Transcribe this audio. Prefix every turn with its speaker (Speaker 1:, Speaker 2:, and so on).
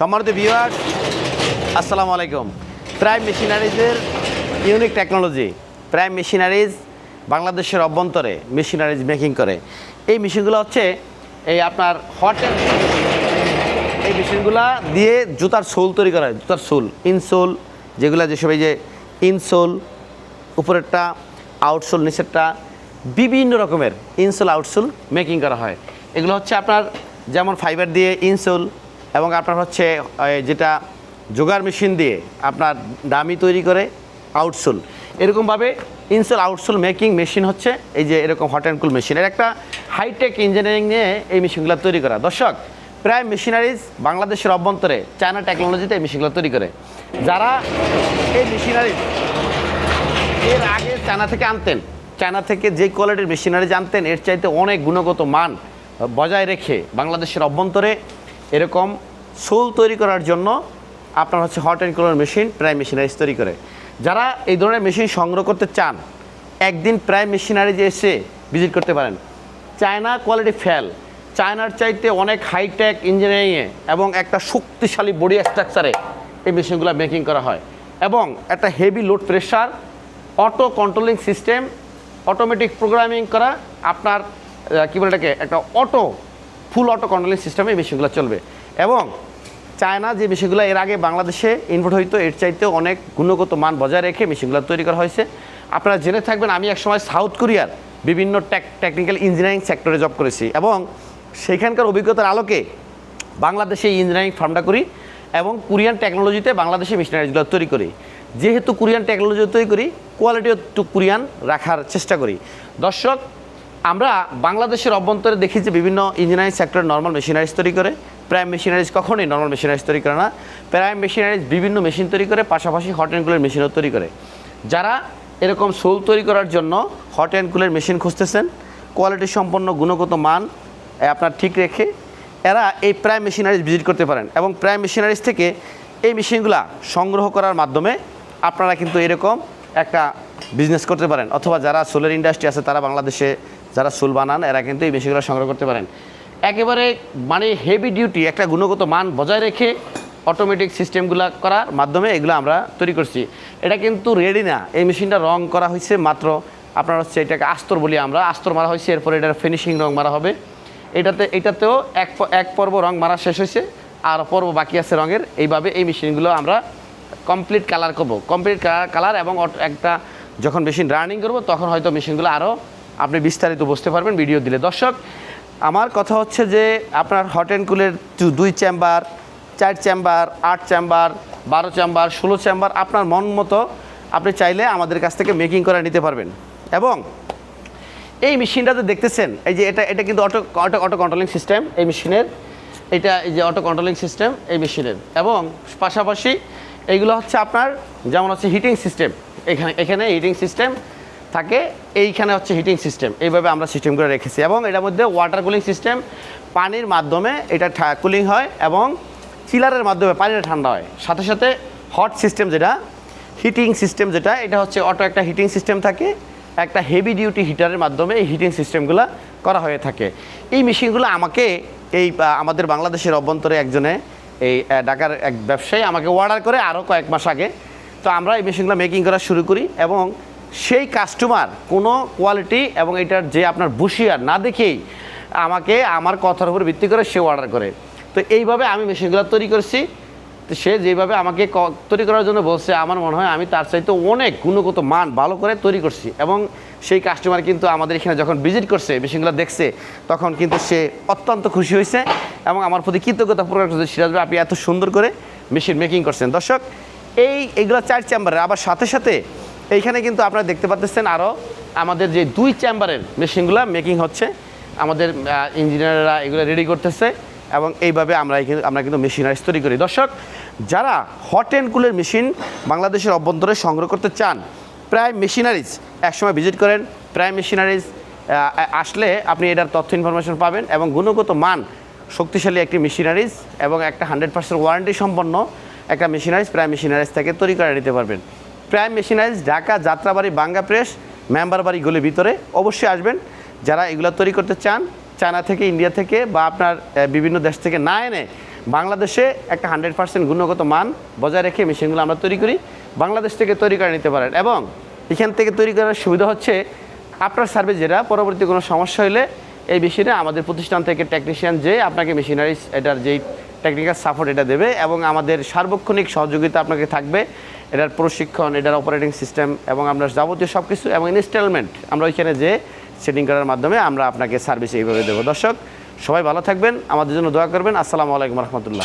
Speaker 1: সম্মানিত ভিউয়ার আসসালামু আলাইকুম। প্রাইম মেশিনারিজের ইউনিক টেকনোলজি প্রাইম মেশিনারিজ বাংলাদেশের অভ্যন্তরে মেশিনারিজ মেকিং করে। এই মেশিনগুলো হচ্ছে এই আপনার হট এই মেশিনগুলো দিয়ে জুতার সোল তৈরি করা হয়, জুতার সোল ইনসোল যেগুলো যেসব এই যে ইনসোল উপরেরটা আউটসোল নিচেরটা, বিভিন্ন রকমের ইনসোল আউটসোল মেকিং করা হয়। এগুলো হচ্ছে আপনার যেমন ফাইবার দিয়ে ইনসোল এবং আপনার হচ্ছে যেটা জোগার মেশিন দিয়ে আপনার দামি তৈরি করে আউটসোল এরকমভাবে ইনসোল আউটসোল মেকিং মেশিন হচ্ছে, এই যে এরকম হট অ্যান্ড কুল মেশিন এর একটা হাইটেক ইঞ্জিনিয়ারিং নিয়ে এই মেশিনগুলো তৈরি করা। দর্শক, প্রায় মেশিনারিজ বাংলাদেশের অভ্যন্তরে চায়না টেকনোলজিতে এই মেশিনগুলো তৈরি করে। যারা এই মেশিনারিজ এর আগে চায়না থেকে আনতেন চায়না থেকে যে কোয়ালিটির মেশিনারি জানতেন এর চাইতে অনেক গুণগত মান বজায় রেখে বাংলাদেশের অভ্যন্তরে এরকম সোল তৈরি করার জন্য আপনার হচ্ছে হট অ্যান্ড কুলার মেশিন প্রায় মেশিনারিজ তৈরি করে। যারা এই ধরনের মেশিন সংগ্রহ করতে চান, একদিন প্রায় মেশিনারিজ এসে ভিজিট করতে পারেন। চায়না কোয়ালিটি ফেল চায়নার চাইতে অনেক হাইটেক ইঞ্জিনিয়ারিংয়ে এবং একটা শক্তিশালী বডি স্ট্রাকচারে এই মেশিনগুলো মেকিং করা হয়। এবং একটা heavy load pressure auto controlling system automatic programming করা, আপনার কী বলে এটাকে, একটা অটো ফুল অটো কন্ট্রোলিং সিস্টেমে এই মেশিনগুলো চলবে। এবং চায়না যে মেশিনগুলো এর আগে বাংলাদেশে ইনভোট হইতো, এর চাইতেও অনেক গুণগত মান বজায় রেখে মেশিনগুলো তৈরি করা হয়েছে। আপনারা জেনে থাকবেন, আমি একসময় সাউথ কোরিয়ার বিভিন্ন টেক টেকনিক্যাল ইঞ্জিনিয়ারিং সেক্টরে জব করেছি এবং সেইখানকার অভিজ্ঞতার আলোকে বাংলাদেশে ইঞ্জিনিয়ারিং ফার্মটা করি এবং কোরিয়ান টেকনোলজিতে বাংলাদেশে মেশিনারিজগুলো তৈরি করি। যেহেতু কোরিয়ান টেকনোলজি তৈরি করি কোয়ালিটিও একটু কোরিয়ান রাখার চেষ্টা করি। দর্শক আমরা বাংলাদেশের অভ্যন্তরে দেখি যে বিভিন্ন ইঞ্জিনিয়ারিং সেক্টর নর্মাল মেশিনারিজ তৈরি করে প্রাইম মেশিনারিজ কখনোই নর্মাল মেশিনারিজ তৈরি করে না। প্রাইম মেশিনারিজ বিভিন্ন মেশিন তৈরি করে, পাশাপাশি হট অ্যান্ড কুলের মেশিনও তৈরি করে। যারা এরকম সোল তৈরি করার জন্য হট অ্যান্ড কুলের মেশিন খুঁজতেছেন কোয়ালিটি সম্পন্ন, গুণগত মান আপনার ঠিক রেখে এরা এই প্রাইম মেশিনারিজ ভিজিট করতে পারেন এবং প্রাইম মেশিনারিজ থেকে এই মেশিনগুলা সংগ্রহ করার মাধ্যমে আপনারা কিন্তু এরকম একটা বিজনেস করতে পারেন। অথবা যারা সোলের ইন্ডাস্ট্রি আছে, তারা বাংলাদেশে যারা সোল বানান, এরা কিন্তু এই মেশিনগুলো সংগ্রহ করতে পারেন। একেবারে মানে হেভি ডিউটি একটা গুণগত মান বজায় রেখে অটোমেটিক সিস্টেমগুলো করার মাধ্যমে এগুলো আমরা তৈরি করছি। এটা কিন্তু রেডি না। এই মেশিনটা রং করা হয়েছে মাত্র আপনার হচ্ছে এটাকে আস্তর বলি আমরা। আস্তর মারা হয়েছে এরপরে এটার ফিনিশিং রং মারা হবে। এটাতে, এটাতেও এক এক পর্ব রং মারা শেষ হয়েছে আর পর্ব বাকি আছে রঙের। এইভাবে এই মেশিনগুলো আমরা কমপ্লিট কালার করব। কমপ্লিট কালার এবং একটা যখন মেশিন রানিং করব, তখন হয়তো মেশিনগুলো আরও আপনি বিস্তারিত বুঝতে পারবেন ভিডিও দিলে। দর্শক, আমার কথা হচ্ছে যে আপনার হট অ্যান্ড কুলের দুই চেম্বার চার চেম্বার আট চেম্বার বারো চেম্বার ষোলো চেম্বার আপনার মন মতো আপনি চাইলে আমাদের কাছ থেকে মেকিং করে নিতে পারবেন। এবং এই মেশিনটাতে দেখতেছেন, এই যে এটা এটা কিন্তু auto auto auto controlling system এই মেশিনের এটা এই যে অটো কন্ট্রোলিং সিস্টেম এই মেশিনের এবং পাশাপাশি এইগুলো হচ্ছে আপনার, যেমন হচ্ছে হিটিং সিস্টেম এখানে এখানে হিটিং সিস্টেম থাকে, এইখানে হচ্ছে হিটিং সিস্টেম এইভাবে আমরা সিস্টেম করে রেখেছি। এবং এটার মধ্যে ওয়াটার কুলিং সিস্টেম পানির মাধ্যমে এটা কুলিং হয় এবং চিলারের মাধ্যমে পানিটা ঠান্ডা হয়। সাথে সাথে হট সিস্টেম যেটা হিটিং সিস্টেম যেটা, এটা হচ্ছে অটো একটা হিটিং সিস্টেম থাকে। একটা হেভি ডিউটি হিটারের মাধ্যমে এই হিটিং সিস্টেমগুলো করা হয়ে থাকে। এই মেশিনগুলো আমাকে এই আমাদের বাংলাদেশের অভ্যন্তরে একজনে এই ঢাকার এক ব্যবসায়ী আমাকে অর্ডার করে আরও কয়েক মাস আগে। তো আমরা এই মেশিনগুলো মেকিং করা শুরু করি এবং সেই কাস্টমার কোনো কোয়ালিটি এবং এটার যে আপনার বুশিয়ার না দেখেই আমাকে আমার কথার উপর ভিত্তি করে সে অর্ডার করে। তো এইভাবে আমি মেশিনগুলো তৈরি করছি। তো সে যেভাবে আমাকে তৈরি করার জন্য বলছে, আমার মনে হয় আমি তার চাইতে অনেক গুণগত মান ভালো করে তৈরি করছি। এবং সেই কাস্টমার কিন্তু আমাদের এখানে যখন ভিজিট করছে মেশিনগুলো দেখছে, তখন কিন্তু সে অত্যন্ত খুশি হয়েছে এবং আমার প্রতি কৃতজ্ঞতা প্রকাশ করছে, সিরাজ আপনি এত সুন্দর করে মেশিন মেকিং করছেন। দর্শক, এই এইগুলো চার চেম্বারের, আবার সাথে সাথে এইখানে কিন্তু আপনারা দেখতে পাচ্ছেন আরও আমাদের যে দুই চেম্বারের মেশিনগুলো মেকিং হচ্ছে, আমাদের ইঞ্জিনিয়াররা এগুলো রেডি করতেছে এবং এইভাবে আমরা কিন্তু আমরা কিন্তু মেশিনারিজ তৈরি করি। দর্শক, যারা হট অ্যান্ড কুলের মেশিন বাংলাদেশের অভ্যন্তরে সংগ্রহ করতে চান, প্রায় মেশিনারিজ একসময় ভিজিট করেন, প্রায় মেশিনারিজ আসলে আপনি এটার তথ্য ইনফরমেশন পাবেন এবং গুণগত মান শক্তিশালী একটি মেশিনারিজ এবং একটা হান্ড্রেড পার্সেন্ট ওয়ারেন্টি সম্পন্ন একটা মেশিনারিজ প্রায় মেশিনারিজ থেকে তৈরি করে নিতে পারবেন। প্রায় মেশিনারিজ ঢাকা যাত্রাবাড়ি বাঙ্গা প্রেস মেম্বার বাড়ি গলির ভিতরে অবশ্যই আসবেন। যারা এগুলো তৈরি করতে চান, চায়না থেকে ইন্ডিয়া থেকে, বা আপনার বিভিন্ন দেশ থেকে না এনে, বাংলাদেশে একটা হান্ড্রেড পার্সেন্ট গুণগত মান বজায় রেখে মেশিনগুলো আমরা তৈরি করি, বাংলাদেশ থেকে তৈরি করে নিতে পারেন। এবং এখান থেকে তৈরি করার সুবিধা হচ্ছে, আপনার সার্ভিস যেটা, পরবর্তী কোনো সমস্যা হলে এই মেশিনে আমাদের প্রতিষ্ঠান থেকে টেকনিশিয়ান যে আপনাকে মেশিনারিজ এটার যেই টেকনিক্যাল সাপোর্ট এটা দেবে এবং আমাদের সার্বক্ষণিক সহযোগিতা আপনাকে থাকবে। এটার প্রশিক্ষণ, এটার অপারেটিং সিস্টেম এবং আপনার যাবতীয় সব কিছু এবং ইনস্টলমেন্ট আমরা ওইখানে যে সেটিং করার মাধ্যমে আমরা আপনাকে সার্ভিস এইভাবে দেবো। দর্শক, সবাই ভালো থাকবেন, আমাদের জন্য দোয়া করবেন। আসসালামু আলাইকুম রহমতুল্লাহ।